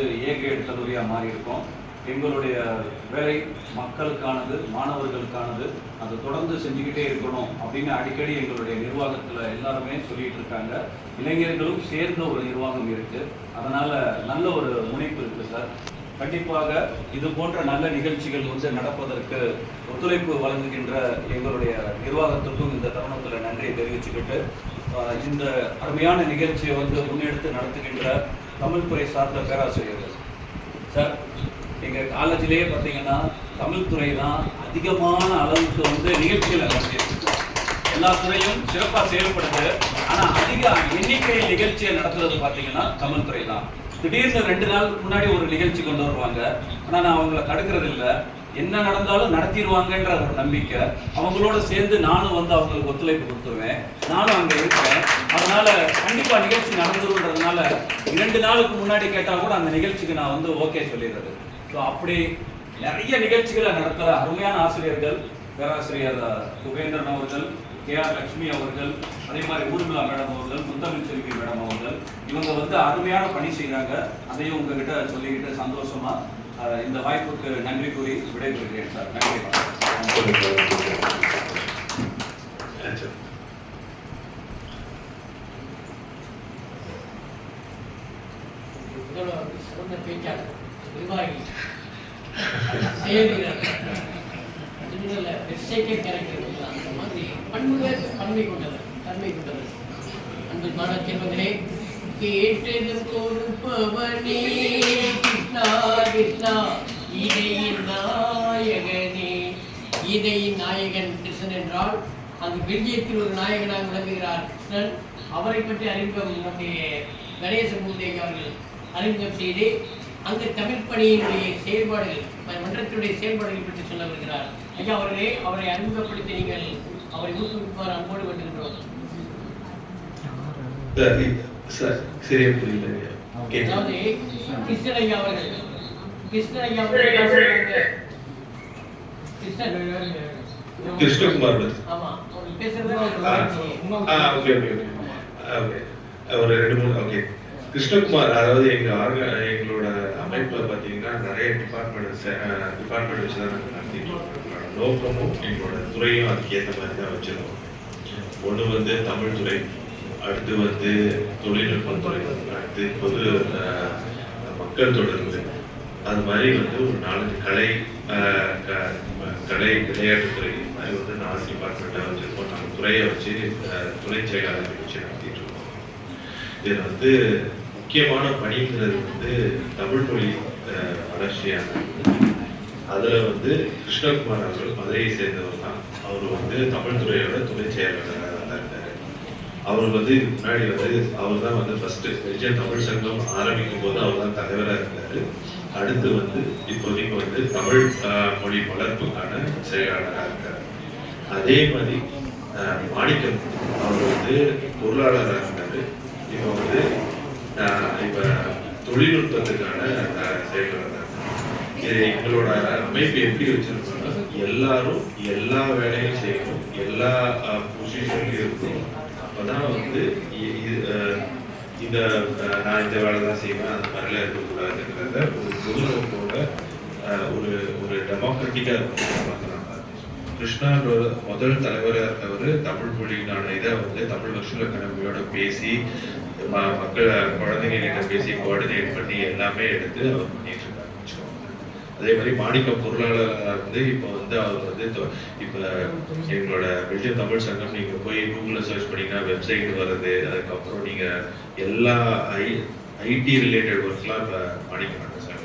ஏ great கல்லூரியாக மாறி இருக்கோம் எங்களுடைய வேலை மக்களுக்கானது மாணவர்களுக்கானது. அதை தொடர்ந்து செஞ்சுக்கிட்டே இருக்கணும் அப்படின்னு அடிக்கடி எங்களுடைய நிர்வாகத்தில் எல்லாருமே சொல்லிட்டு இருக்காங்க. இளைஞர்களும் சேர்ந்த ஒரு நிர்வாகம் இருக்கு. அதனால நல்ல ஒரு முனைப்பு இருக்கு சார். கண்டிப்பாக இது போன்ற நல்ல நிகழ்ச்சிகள் வந்து நடப்பதற்கு ஒத்துழைப்பு வழங்குகின்ற எங்களுடைய நிர்வாகத்திற்கும் இந்த தருணத்தில் நன்றியை தெரிவிச்சுக்கிட்டு இந்த அருமையான நிகழ்ச்சியை வந்து முன்னெடுத்து நடத்துகின்ற தமிழ் துறை சார்ந்த பேராசிரியர்கள். சார் எங்கள் காலேஜிலேயே பார்த்தீங்கன்னா தமிழ் துறை தான் அதிகமான அளவுக்கு வந்து நிகழ்ச்சிகளை நடத்தியிருக்கு. எல்லா துறையும் சிறப்பாக செயல்படுது. ஆனால் அதிக எண்ணிக்கையில் நிகழ்ச்சியை நடத்துறது பார்த்தீங்கன்னா தமிழ் துறை தான். திடீர்னு ரெண்டு நாள் முன்னாடி ஒரு நிகழ்ச்சி கொண்டு வருவாங்க. ஆனால் நான் அவங்கள தடுக்கிறது இல்லை என்ன நடந்தாலும் நடத்திடுவாங்கன்ற ஒரு நம்பிக்கை. அவங்களோட சேர்ந்து நானும் வந்து அவங்களுக்கு ஒத்துழைப்பு கொடுத்துருவேன். நானும் அங்கே இருக்கேன் அதனால கண்டிப்பாக நிகழ்ச்சி நடந்துருன்றதுனால இரண்டு நாளுக்கு முன்னாடி கேட்டால் கூட அந்த நிகழ்ச்சிக்கு நான் வந்து ஓகே சொல்லிடுறது. ஸோ அப்படி நிறைய நிகழ்ச்சிகளை நடத்துகிற அருமையான ஆசிரியர்கள் பேராசிரியர் குபேந்திரன் அவர்கள் கே ஆர் லட்சுமி அவர்கள் அதே மாதிரி ஊர்மிளா மேடம் அவர்கள் முத்தமிழ் செல்வி மேடம் அவர்கள் இவங்க வந்து அருமையான பணி செய்கிறாங்க அதையும் உங்ககிட்ட சொல்லிக்கிட்டு சந்தோஷமா இந்த வாய்ப்புக்கு நன்றி கூறி விடைபெறுகிறேன் சார். நன்றி. சிறந்த பேச்சாளர் நிர்வாகி வெப்சைட்டே கேரக்டர் அந்த மாதிரி பன்முக பன்மை கொண்டவர் தன்மை கொண்டவர் அன்பு மாணவ செல்வங்களே கேட்டது கொடுப்பவனே. கிருஷ்ணா இதையின் நாயகனே. இதையின் நாயகன் கிருஷ்ணன் என்றால் அந்த பெல்ஜியத்தில் ஒரு நாயகனாக விளங்குகிறார் கிருஷ்ணன். அவரை பற்றி அறிமுகம் நம்முடைய கணேச மூதேவி அவர்கள் அறிமுகம் செய்து அந்த தமிழ் பணியினுடைய செயல்பாடுகள் மன்றத்தினுடைய செயல்பாடுகள் பற்றி சொல்ல வருகிறார். ஐயா அவர்களே அவரை அறிமுகப்படுத்தி நீங்கள் அவரை ஊக்குவிப்பார் அன்போடு வேண்டுகின்றோம். சரி, சரியா புரியல அதாவது கிருஷ்ணன் ஐயா அவர்கள் கிருஷ்ணன் ஐயா அவர்கள் என்ன சொல்றாங்க? கிருஷ்ணன் கிருஷ்ணகுமார். ஆமா. அவர் பேசுறது ஆ, ஆ, ஓகே ஒரு ரெண்டு மூணு ஓகே. கிருஷ்ணகுமார் அதாவது எங்க ஆர்க எங்களோட அமைப்புல பாத்தீங்கன்னா நிறைய டிபார்ட்மெண்ட் டிபார்ட்மெண்ட் வச்சு தான் நாங்கள் நடத்திட்டு இருக்கோம். எங்களோட நோக்கமும் எங்களோட துறையும் அதுக்கு ஏற்ற மாதிரி தான் வச்சிருக்கோம். ஒண்ணு வந்து தமிழ் துறை அடுத்து வந்து தொழில்நுட்பத்துறை அடுத்து பொது மக்கள் தொடர்பு. அது மாதிரி வந்து ஒரு நாலஞ்சு கலை க- கலை விளையாட்டுத்துறை இது மாதிரி வந்து நாலு டிபார்ட்மெண்ட்டாக வச்சுருக்கோம் நம்ம துறையை வச்சு துணை செயலாளர் வச்சு நடத்திட்டு இருக்கோம். இதில் வந்து முக்கியமான பணிங்கிறது வந்து தமிழ் மொழி அஹ், வளர்ச்சியான வந்து கிருஷ்ணகுமார் அவர்கள் மதுரையை சேர்ந்தவர் தான். அவர் வந்து தமிழ் துறையோட துணை செயலாளர் அவர் வந்து இதுக்கு முன்னாடி வந்து அவர் தான் வந்து ஃபர்ஸ்ட் விஜய் தமிழ் சங்கம் ஆரம்பிக்கும் போது அவர் தான் தலைவராக இருந்தாரு. அடுத்து வந்து இப்போதைக்கு வந்து தமிழ் மொழி வளர்ப்புக்கான செயலாளராக இருக்கார். அதே மாதிரி மாணிக்கம் அவர் வந்து பொருளாளராக இருந்தார் இப்போ வந்து இப்போ தொழில்நுட்பத்துக்கான செயலாளராக இது எங்களோட அமைப்பு எப்படி வச்சிருக்கோம்னா எல்லாரும் எல்லா வேலையும் செய்யணும் எல்லா பொசிஷன்லையும் இருக்கணும். அப்பதான் வந்து இது, இந்த நான் இந்த வேலை தான் செய்வேன் அந்த மாதிரிலாம் இருக்கக்கூடாதுங்கிறத ஒரு பொதுநோக்கோட ஒரு ஒரு டெமோக்ராட்டிக்காக இருக்கணும் கிருஷ்ணான்ற முதல் தலைவராக இருந்தவர் தமிழ் மொழியினான இதை வந்து தமிழ் வருஷல கடமையோட பேசி ம- மக்கள் குழந்தைங்க கிட்ட பேசி கோஆர்டினேட் பண்ணி எல்லாமே எடுத்து அவர் பண்ணிட்டு அதே மாதிரி மாணிக்க பொருளாளர் வந்து இப்போ வந்து அவர் வந்து தொ- இப்போ எங்களோட பெல்ஜியம் தமிழ் சங்கம் நீங்கள் போய் கூகுளில் சர்ச் பண்ணிங்கன்னா வெப்சைட் வருது. அதுக்கப்புறம் நீங்கள் எல்லா ஐ ஐடி ரிலேட்டட் ஒர்க்லாம் இப்போ மாணிக்க சார்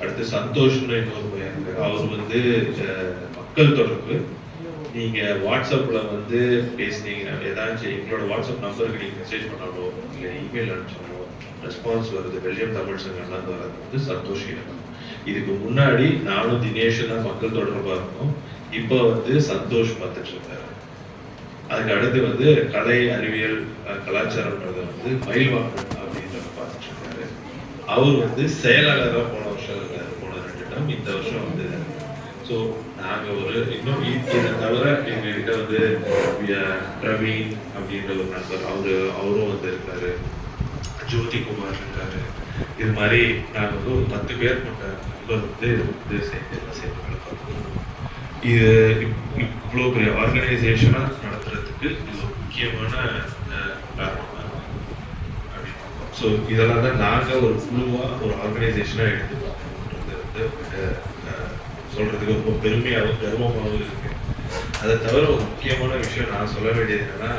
அடுத்து சந்தோஷ்னு இன்னொரு பையன் அவர் வந்து மக்கள் தொடர்பு. நீங்க வாட்ஸ்அப்ல வந்து பேசுனீங்க ஏதாச்சும் எங்களோட வாட்ஸ்அப் நம்பருக்கு நீங்க மெசேஜ் பண்ணாலோ இல்லை இமெயில் அனுப்பிச்சாலோ ரெஸ்பான்ஸ் வருது. பெல்ஜியம் தமிழ் சங்கம் வர்றது வந்து சந்தோஷ் இலக்கம் இதுக்கு முன்னாடி நானும் தினேஷும் தான் மக்கள் தொடர்பாக இருந்தோம். இப்போ வந்து சந்தோஷ் பார்த்துட்டு இருக்காரு. அதுக்கு அடுத்து வந்து கலை அறிவியல் அஹ், கலாச்சாரம்ன்றத வந்து மயில்வாக்கன் அப்படின்றத பார்த்துட்டு இருக்காரு. அவர் வந்து செயலாளராக போன வருஷம் போன ரெண்டு டம் இந்த வருஷம் வந்து ஸோ நாங்கள் ஒரு இன்னும் இதை தவிர எங்ககிட்ட வந்து பிரவீன் அப்படின்ற ஒரு நண்பர் அவரு அவரும் வந்து இருக்காரு. ஜோதி குமார் இருக்காரு. இது மாதிரி நாங்கள் வந்து ஒரு பத்து பேர் கொண்ட மெம்பர் வந்து இது வந்து சேர்ந்து சேர்ந்து இது இப்- இவ்வளோ பெரிய ஆர்கனைசேஷனாக நடத்துறதுக்கு இது ஒரு முக்கியமான காரணமாக அப்படின்னு ஸோ இதெல்லாம் தான் நாங்கள் ஒரு குழுவாக ஒரு ஆர்கனைசேஷனாக எடுத்து பார்க்கணுன்றது வந்து சொல்கிறதுக்கு சொல்றதுக்கு ரொம்ப பெருமையாகவும் கர்வமாகவும் இருக்கு. அதை தவிர ஒரு முக்கியமான விஷயம் நான் சொல்ல வேண்டியது என்னன்னா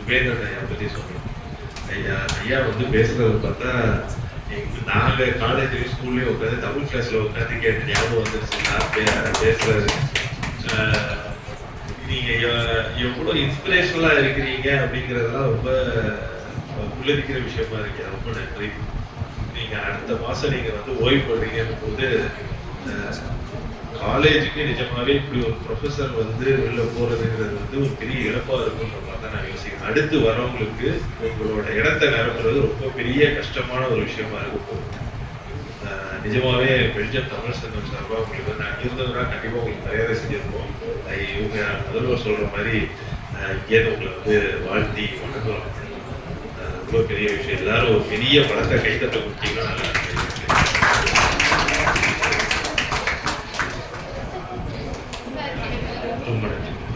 உபேந்திரன் ஐயா பற்றி சொல்லணும் ஐயா ஐயா வந்து பேசுகிறத பார்த்தா நாங்க காலேஜ்லயும் ஸ்கூல்லயும் உட்காந்து தமிழ் கிளாஸ்ல உட்காந்து கேட்டு ஞாபகம் வந்துருச்சு. நான் பேசுறது நீங்க எவ்வளவு இன்ஸ்பிரேஷனலா இருக்கிறீங்க அப்படிங்கறதெல்லாம் ரொம்ப உள்ளிருக்கிற விஷயமா இருக்கு. ரொம்ப நன்றி. நீங்க அடுத்த மாசம் நீங்க வந்து ஓய்வு போடுறீங்கன்னு போது காலேஜுக்கு நிஜமாவே இப்படி ஒரு ப்ரொஃபசர் வந்து வெளில போறதுங்கிறது வந்து ஒரு பெரிய இழப்பா இருக்குன்ற மாதிரி தான் நான் யோசிக்கிறேன். அடுத்து வரவங்களுக்கு உங்களோட இடத்த நிரப்புறது ரொம்ப பெரிய கஷ்டமான ஒரு விஷயமா இருக்கும் நிஜமாவே பெல்ஜியம் தமிழ் சங்கம் சார்பா உங்களுக்கு வந்து அங்க இருந்ததுனா கண்டிப்பா உங்களுக்கு மரியாதை செஞ்சிருப்போம். இவங்க முதல்வர் சொல்ற மாதிரி இங்கேயே உங்களை வந்து வாழ்த்தி வணக்கம். அஹ் ரொம்ப பெரிய விஷயம். எல்லாரும் ஒரு பெரிய படத்தை கைத்தட்ட கொடுத்தீங்கன்னா நல்லா இருக்கும். ரொம்ப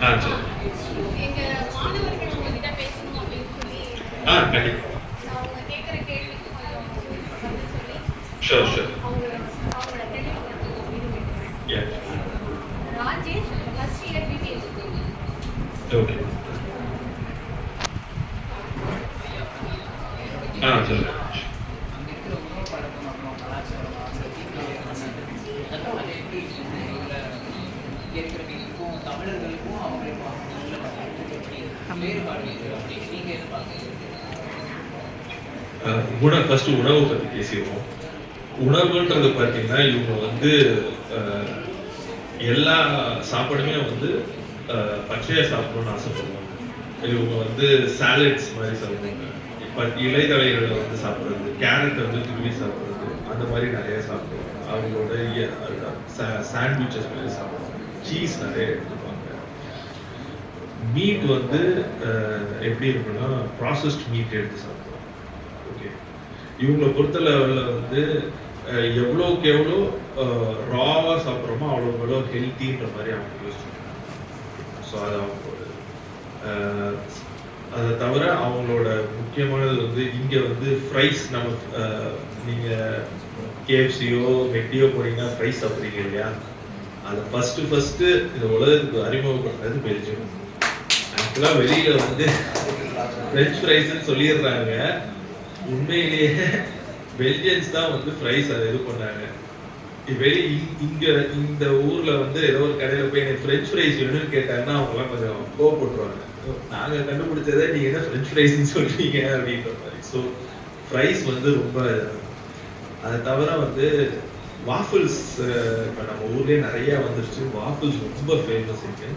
நன்றி ஆ சரி எங்க மாணவர்கள் உங்ககிட்ட பேசணும் அப்படின்னு சொல்லி ஆ கண்டிப்பா நான் அவங்க கேட்குற கேள்விக்கு கொஞ்சம் பதில் சொல்லி ஷோர் ஷோர் அவங்க அவங்களோட தெளிவுபடுத்தணும் அப்படின்னு கேட்குறேன் Rajesh first year BBS okay ஆ சொல்லுங்க அங்க இருக்கிற உணவு பழக்கம் அப்புறம் கலாச்சாரம் அந்த தீவிர அதெல்லாம் அது எப்படி இதுல இங்க இருக்கிறவங்களுக்கும் தமிழர்களுக்கும் அவங்களுக்கும் உள்ள எப்படி வேறுபாடு இது அப்படி நீங்க எது பார்க்குறீங்க அஹ் உணவு ஃபர்ஸ்ட் உணவு பத்தி பேசிடுவோம். உணவுன்றது பார்த்தீங்கன்னா இவங்க வந்து எல்லா சாப்பாடுமே வந்து பச்சையாக சாப்பிடணும்னு ஆசைப்படுவாங்க. இவங்க வந்து சாலட்ஸ் மாதிரி சாப்பிடுவாங்க. இப்போ இலைதழைகளை வந்து சாப்பிட்றது கேரட் வந்து துருவி சாப்பிட்றது அந்த மாதிரி நிறைய சாப்பிடுவாங்க. அவங்களோட சாண்ட்விச்சஸ் மாதிரி சாப்பிடுவாங்க. சீஸ் நிறைய எடுத்துப்பாங்க. மீட் வந்து எப்படி இருக்குன்னா ப்ராசஸ்ட் மீட் எடுத்து சாப்பிடுவாங்க. ஓகே இவங்களை பொறுத்த லெவலில் வந்து எவ்வளோக்கு எவ்வளோ ராவாக சாப்பிட்றோமோ அவ்வளோக்கு எவ்வளோ ஹெல்த்தின்ற மாதிரி அவங்க யோசிச்சுருக்காங்க ஸோ அது அவங்க அதை தவிர அவங்களோட முக்கியமானது வந்து இங்கே வந்து ஃப்ரைஸ் நம்ம நீங்கள் கேஎஃப்சியோ மெட்டியோ போனீங்கன்னா ஃப்ரைஸ் சாப்பிட்றீங்க இல்லையா? அதை ஃபஸ்ட்டு ஃபஸ்ட்டு இந்த உலகத்துக்கு அறிமுகப்படுத்துறது பெல்ஜியம். எல்லாம் வெளியில வந்து ஃப்ரெஞ்ச் ஃப்ரைஸ்ன்னு சொல்லிடுறாங்க. உண்மையிலேயே பெல்ஜியன்ஸ் தான் வந்து ஃப்ரைஸ் அதை இது பண்ணாங்க. வெளி இங்க இந்த ஊர்ல வந்து ஏதோ ஒரு கடையில போய் எனக்கு ஃப்ரெஞ்ச் ஃப்ரைஸ் வேணும்னு கேட்டாங்கன்னா அவங்க எல்லாம் கொஞ்சம் கோவப்பட்டுருவாங்க. நாங்க கண்டுபிடிச்சதை நீங்க என்ன ஃப்ரெஞ்ச் ஃப்ரைஸ்ன்னு சொல்றீங்க? அப்படின்ற மாதிரி. ஸோ ஃப்ரைஸ் வந்து ரொம்ப அதை தவிர வந்து வாஃபிள்ஸ் இப்போ நம்ம ஊர்லேயே நிறைய வந்துருச்சு. வாஃபிள்ஸ் ரொம்ப ஃபேமஸ் இருக்கு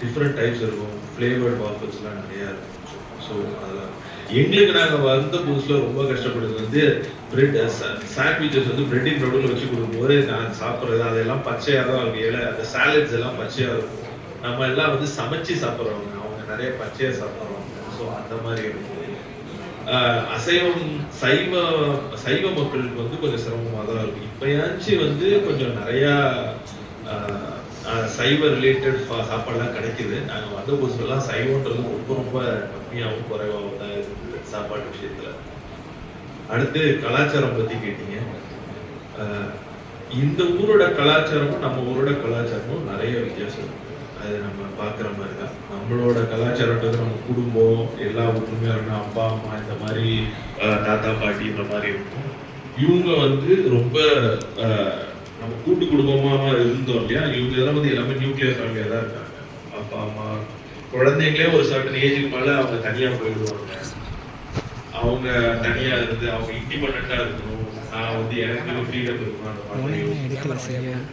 டிஃப்ரெண்ட் டைப்ஸ் இருக்கும். ஃப்ளேவர்ட் வாஃபல்ஸ்லாம் நிறையா இருக்கும். ஸோ அதெல்லாம் எங்களுக்கு நாங்கள் வந்த புதுசில் ரொம்ப கஷ்டப்படுறது வந்து பிரெட் சாண்ட்விச்சஸ் வந்து பிரெட்டின் நடுவில் வச்சு கொடுக்கும்போது நான் சாப்பிட்றது அதெல்லாம் பச்சையாக தான் இருக்கும். ஏழை அந்த சாலட்ஸ் எல்லாம் பச்சையாக இருக்கும். நம்ம எல்லாம் வந்து சமைச்சு சாப்பிட்றவங்க. அவங்க நிறைய பச்சையாக சாப்பிட்றவங்க. ஸோ அந்த மாதிரி இருக்கும் அசைவம் சைவ சைவ மக்களுக்கு வந்து கொஞ்சம் சிரமமாக தான் இருக்கும். இப்போயாச்சும் வந்து கொஞ்சம் நிறையா சைவ ரிலேட்டட் சாப்பாடுலாம் கிடைக்குது. நாங்க வந்த புதுசுலாம் சைவன்றது ரொம்ப ரொம்ப கம்மியாகவும் குறைவாகவும் தான் இருக்குது சாப்பாட்டு விஷயத்துல. அடுத்து கலாச்சாரம் பத்தி கேட்டீங்க. ஆஹ் இந்த ஊரோட கலாச்சாரமும் நம்ம ஊரோட கலாச்சாரமும் நிறைய வித்தியாசம். இருக்கு அது நம்ம பார்க்குற மாதிரி தான் நம்மளோட கலாச்சாரன்றது நம்ம குடும்பம் எல்லா ஒற்றுமையாக இருக்கணும் அப்பா அம்மா இந்த மாதிரி தாத்தா பாட்டி இந்த மாதிரி இருக்கும். இவங்க வந்து ரொம்ப ஆஹ் நம்ம கூட்டு குடும்பமா இருந்தோம் இல்லையா? இவங்க எல்லாம் வந்து எல்லாமே நியூக்ளியர் ஃபேமிலியா தான் இருக்காங்க. அப்பா அம்மா குழந்தைங்களே ஒரு சர்டன் ஏஜுக்கு மேல அவங்க தனியா போயிடுவாங்க. அவங்க தனியா இருந்து அவங்க இண்டிபெண்டா இருக்கணும். நான் வந்து எனக்கு ஃப்ரீடம் இருக்கணும்.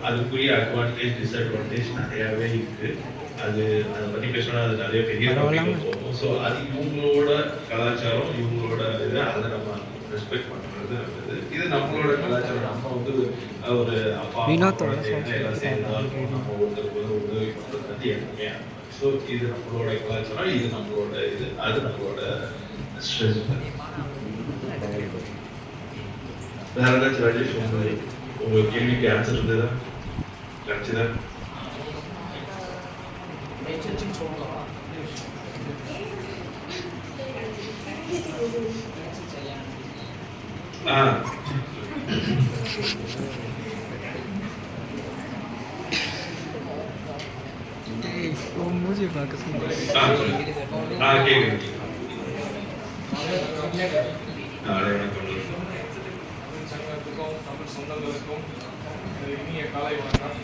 அதுக்குரிய அட்வான்டேஜ் டிஸ்அட்வான்டேஜ் நிறையவே இருக்கு. அது அதை பத்தி பேசணும் அது நிறைய பெரிய போகும். ஸோ அது இவங்களோட கலாச்சாரம் இவங்களோட இது அதை நம்ம ரெஸ்பெக்ட் பண்றது நல்லது இது நம்மளோட கலாச்சாரம். நம்ம வந்து ஒரு அப்பா எல்லாம் சேர்ந்து. நம்ம ஒருத்தருக்கு வந்து உதவி பண்றது வந்து எப்பவுமே ஸோ இது நம்மளோட கலாச்சாரம் இது நம்மளோட இது அது நம்மளோட ஸ்ட்ரென்த் வேற ஏதாச்சும் ராஜேஷ் உங்க உங்க கேள்விக்கு ஆன்சர் இருந்ததா கிடைச்சதா? ஆ உன் அடையாளம் சங்கத்துக்கும் தமிழ் சொந்தங்களுக்கும் இனிய காலை வணக்கம்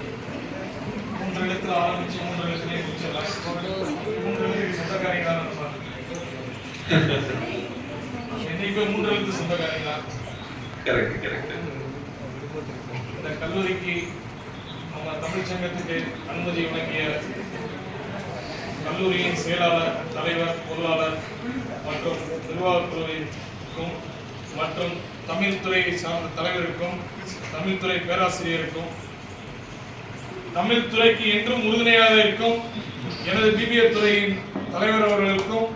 மூன்று இடத்துல ஆரம்பிச்சு மூன்று முடிச்சிடலாம் மூன்று எழுத்துக்கு சொந்தக்காரங்க தான் நம்ம மூன்று எழுத்து சொந்தக்காரங்க தான் கரெக்ட் கரெக்ட். இந்த கல்லூரிக்கு நம்ம தமிழ் சங்கத்துக்கு அனுமதி வழங்கிய கல்லூரியின் செயலாளர் தலைவர் பொருளாளர் மற்றும் நிர்வாகத்துறைக்கும் மற்றும் தமிழ் துறையை சார்ந்த தலைவருக்கும் தமிழ் துறை பேராசிரியருக்கும் தமிழ் துறைக்கு என்றும் உறுதுணையாக இருக்கும் எனது பிபிஏ துறையின் தலைவர் அவர்களுக்கும்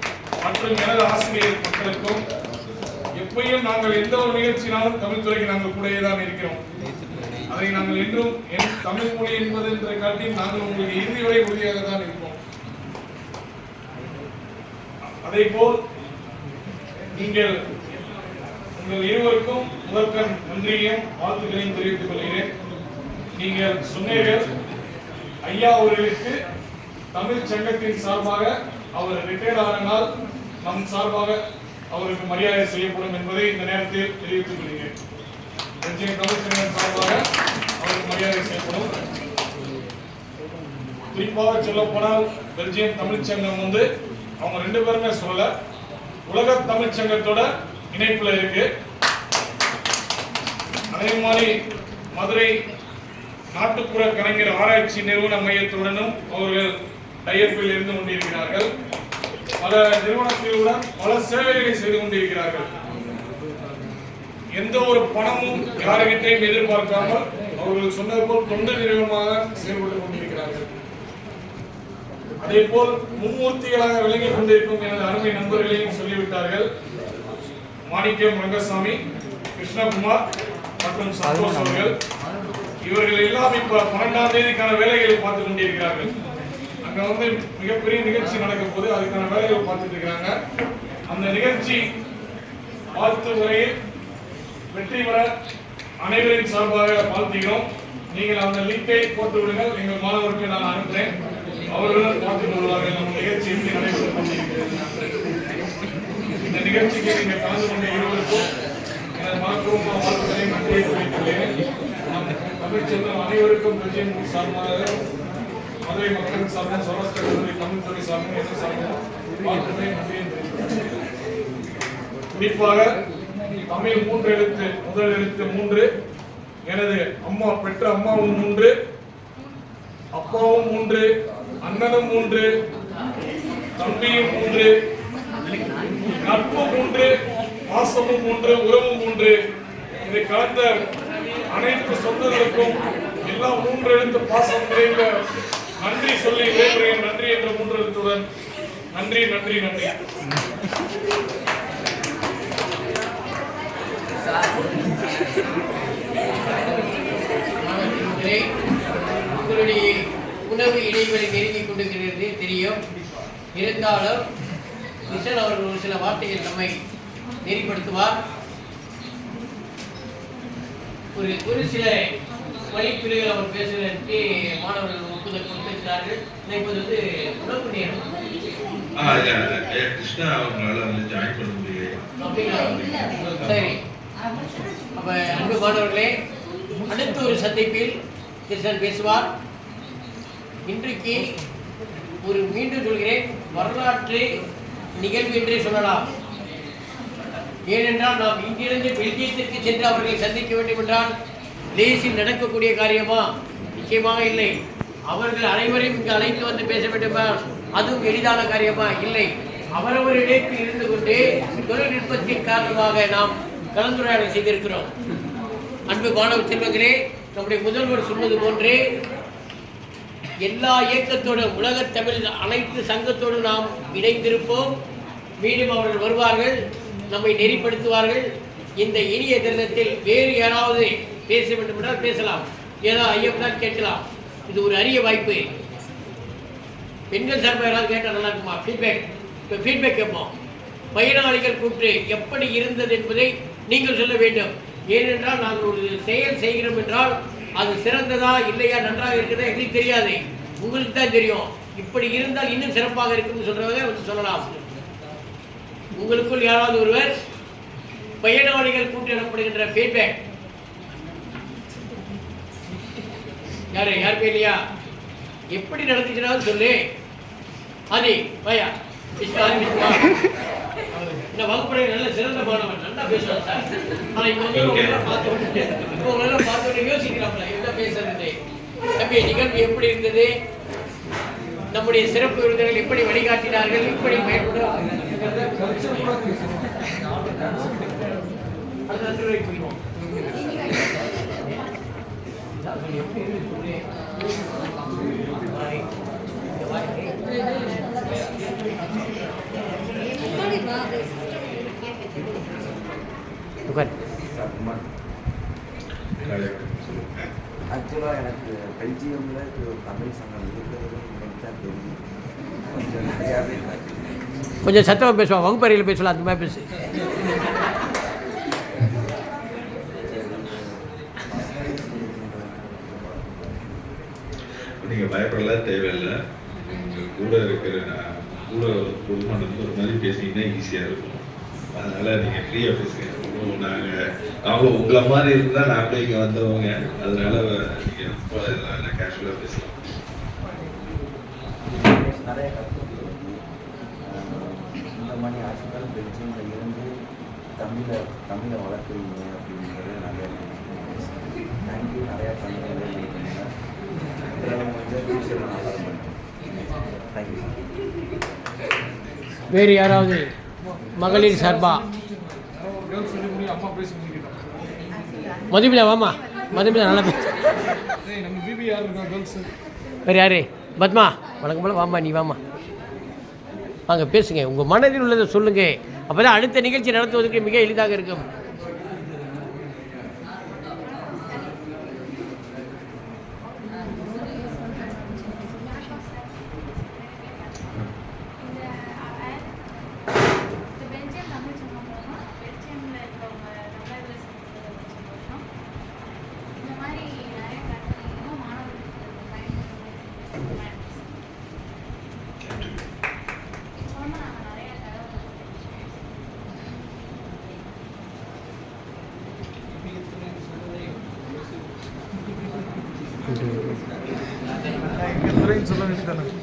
மற்றும் எனது ஆசிரியர் மக்களுக்கும் எப்பயும் நாங்கள் எந்த ஒரு நிகழ்ச்சினாலும் தமிழ் துறைக்கு நாங்கள் கூடவே தான் இருக்கிறோம். அதை நாங்கள் என்றும் என் தமிழ் மொழி என்பது என்ற காட்டியும் நாங்கள் உங்களுக்கு இறுதி வரை உறுதியாக தான் இருப்போம். அதே போல் நீங்கள் உங்கள் இருவருக்கும் முதற்கண் நன்றியையும் வாழ்த்துக்களையும் தெரிவித்துக் கொள்கிறேன். நீங்கள் சொன்னீர்கள் ஐயா அவர்களுக்கு தமிழ் சங்கத்தின் சார்பாக அவர் ரிட்டையர்ட் ஆனால் நம் சார்பாக அவருக்கு மரியாதை செய்யப்படும் என்பதை இந்த நேரத்தில் தெரிவித்துக் கொள்கிறேன். பெல்ஜியம் தமிழ் சார்பாக அவருக்கு மரியாதை செய்யப்படும். குறிப்பாக சொல்லப்போனால் பெல்ஜியம் தமிழ்ச்சங்கம் வந்து அவங்க ரெண்டு பேருமே சொல்ல உலக தமிழ்ச்சங்கத்தோட இணைப்புல இருக்கு. அதே மாதிரி மதுரை நாட்டுப்புற கலைஞர் ஆராய்ச்சி நிறுவன மையத்துடனும் அவர்கள் டையப்பில் இருந்து கொண்டிருக்கிறார்கள். பல நிறுவனங்களுடன் பல சேவைகளை செய்து கொண்டிருக்கிறார்கள். எந்த ஒரு பணமும் யாருகிட்டையும் எதிர்பார்க்காமல் அவர்கள் சொன்னது போல் தொண்டு நிறுவனமாக செயல்பட்டுக் கொண்டிருக்கிறார்கள். அதே போல் மும்மூர்த்திகளாக விளங்கிக் கொண்டிருக்கும் எனது அருமை நண்பர்களையும் சொல்லிவிட்டார்கள். மாணிக்கம் ரங்கசாமி கிருஷ்ணகுமார் மற்றும் சந்தோஷ் அவர்கள். இவர்கள் எல்லாம் இப்ப பன்னெண்டாம் தேதிக்கான வேலைகளை பார்த்து கொண்டிருக்கிறார்கள். அங்கே வந்து மிகப்பெரிய நிகழ்ச்சி நடக்கும் போது அதுக்கான வேலையை பார்த்துட்டு இருக்கிறாங்க அந்த நிகழ்ச்சி வாழ்த்து முறையில் வெற்றி பெற அனைவரின் சார்பாக வாழ்த்துகிறோம். நீங்கள் அந்த லிங்கை போட்டு விடுங்கள். எங்கள் மாணவருக்கு நான் அனுப்புகிறேன் அவர்களும் பார்த்துக் கொள்வார்கள். நம்ம நிகழ்ச்சி எப்படி இந்த நிகழ்ச்சிக்கு நீங்கள் கலந்து கொண்ட இருவருக்கும் எனது மனப்பூர்வ வாழ்த்துக்களை நன்றியை தெரிவித்துள்ளேன் அனைவருக்கும் விஜயம் சார்பாக மதுரை மக்கள் சார்பாக சௌராஷ்டிர கல்லூரி தமிழ் துறை சார்பாக எந்த குறிப்பாக தமிழ் மூன்று எழுத்து முதல் எழுத்து மூன்று எனது அம்மா பெற்ற அம்மாவும் மூன்று அப்பாவும் மூன்று அண்ணனும் மூன்று தம்பியும் மூன்று நட்பு மூன்று பாசமும் மூன்று உறவும் மூன்று. இதை கலந்த அனைத்து சொந்தங்களுக்கும் எல்லா மூன்று எழுத்து பாசம் நிறைந்த நன்றி சொல்லி விடைபெறுகிறேன் நன்றி என்ற மூன்று எழுத்துடன் நன்றி நன்றி. நன்றி உங்களுடைய உணவு இடைவெளி நெருங்கிக் கொண்டிருக்கிறது தெரியும். இருந்தாலும் மிஷல் அவர்கள் ஒரு சில வார்த்தைகள் நம்மை நெறிப்படுத்துவார். ஒரு ஒரு சில வழிப்பிரிவுகள் அவர் பேசுவதற்கு மாணவர்கள் ஒப்புதல் கொடுத்திருக்கிறார்கள் இப்போது வந்து உணவு நேரம். கிருஷ்ணா அவங்களால வந்து ஜாயின் பண்ண சரி. அப்ப அன்பு மாணவர்களே அடுத்த ஒரு சந்திப்பில் கிருஷ்ணன் பேசுவார். இன்றைக்கு ஒரு மீண்டும் சொல்கிறேன். வரலாற்று நிகழ்வு என்றே சொல்லலாம். ஏனென்றால் நாம் இங்கிருந்து பெல்ஜியத்திற்கு சென்று அவர்களை சந்திக்க வேண்டும் என்றால் தேசியம் நடக்கக்கூடிய காரியமா? நிச்சயமாக இல்லை. அவர்கள் அனைவரையும் இங்கு அழைத்து வந்து பேச வேண்டுமா? அதுவும் எளிதான காரியமா? இல்லை. அவரவர் இடைப்பில் இருந்து கொண்டு தொழில்நுட்பத்தின் காரணமாக நாம் கலந்துரையாடல் செய்திருக்கிறோம். அன்பு மாணவ செல்வங்களே நம்முடைய முதல்வர் சொன்னது போன்றே எல்லா இயக்கத்தோடும் உலகத் தமிழ் அனைத்து சங்கத்தோடு நாம் இணைந்திருப்போம். மீண்டும் அவர்கள் வருவார்கள் நம்மை நெறிப்படுத்துவார்கள். இந்த இனிய தருணத்தில் வேறு யாராவது பேச வேண்டும் என்றால் பேசலாம். ஏதோ ஐயம் கேட்கலாம். இது ஒரு அரிய வாய்ப்பு. பெண்கள் சார்பாக யாராவது கேட்டால் நல்லா இருக்குமா? ஃபீட்பேக் இப்போ ஃபீட்பேக் கேட்போம். பயனாளிகள் கூற்று எப்படி இருந்தது என்பதை நீங்கள் சொல்ல வேண்டும். ஏனென்றால் நாங்கள் ஒரு செயல் செய்கிறோம் என்றால் அது சிறந்ததா இல்லையா நன்றாக இருக்கிறதா எங்களுக்கு தெரியாது. உங்களுக்கு தான் தெரியும். இப்படி இருந்தால் இன்னும் சிறப்பாக இருக்கும்னு சொல்கிறவங்க வந்து சொல்லலாம். உங்களுக்குள் யாராவது ஒருவர் பயனாளிகள் கூட்டு எனப்படுகின்ற ஃபீட்பேக் யாரு யாருமே இல்லையா எப்படி நடந்துச்சுனாலும் சொல்லு. ஆதி பையா இந்த வகுப்பறை நல்ல சிறந்த மாணவன். நல்லா பேசுவான் சார். ஆனா இங்க வந்து Okay. உங்களை பார்த்து விட்டுட்டு இப்போ உங்களை பார்த்து விட்டு யோசிக்கிறாப்ல என்ன பேசுறது? தம்பி நிகழ்வு எப்படி இருந்தது? நம்முடைய சிறப்பு விருதுகள் எப்படி வழிகாட்டினார்கள்? அது நன்றி ஆக்சுவலாக எனக்கு பெல்ஜியமில் தமிழ் சங்கம் இருக்கிறது எனக்கு தான் தெரியும் கொஞ்சம் நிறையாவே கொஞ்சம் சத்தமாக பேசுவான் வகுப்பறையில் பேசலாம் அந்த மாதிரி பேசு. பயப்படலாம் தேவையில்லை. உங்க கூட இருக்கிற கூட ஒரு வந்து ஒரு மாதிரி பேசிங்கன்னா ஈஸியாக இருக்கும். அதனால் நீங்கள் ஃப்ரீயாக பேசுங்க. நாங்கள் நாங்க அவங்க உங்களை மாதிரி இருந்தால் நாங்களே இங்கே வந்தவங்க அதனால நீங்கள் ரொம்ப இதெல்லாம் கேஷுவலாக பேசலாம். நிறைய கற்றுக்கிறது இந்த மாதிரி ஆட்சிகள் பெல்ஜியமில் இருந்து தமிழை தமிழை வளர்க்குறீங்க அப்படிங்கிறது நிறைய தேங்க்யூ நிறையா தமிழ் பண்ணுங்க வந்து ஃபியூச்சரில் நல்லா பண்ணுறேன் தேங்க்யூ வேறு யாராவது மகளிர் சார்பா? மதுமிதா வாமா மதுமிதா நல்லா வேறு யாரு? பத்மா. வணக்கம் போல. வாமா நீ வாமா வாங்க பேசுங்க. உங்கள் மனதில் உள்ளதை சொல்லுங்க. அப்போ தான் அடுத்த நிகழ்ச்சி நடத்துவதற்கு மிக எளிதாக இருக்கும். ఉపయోగించాలని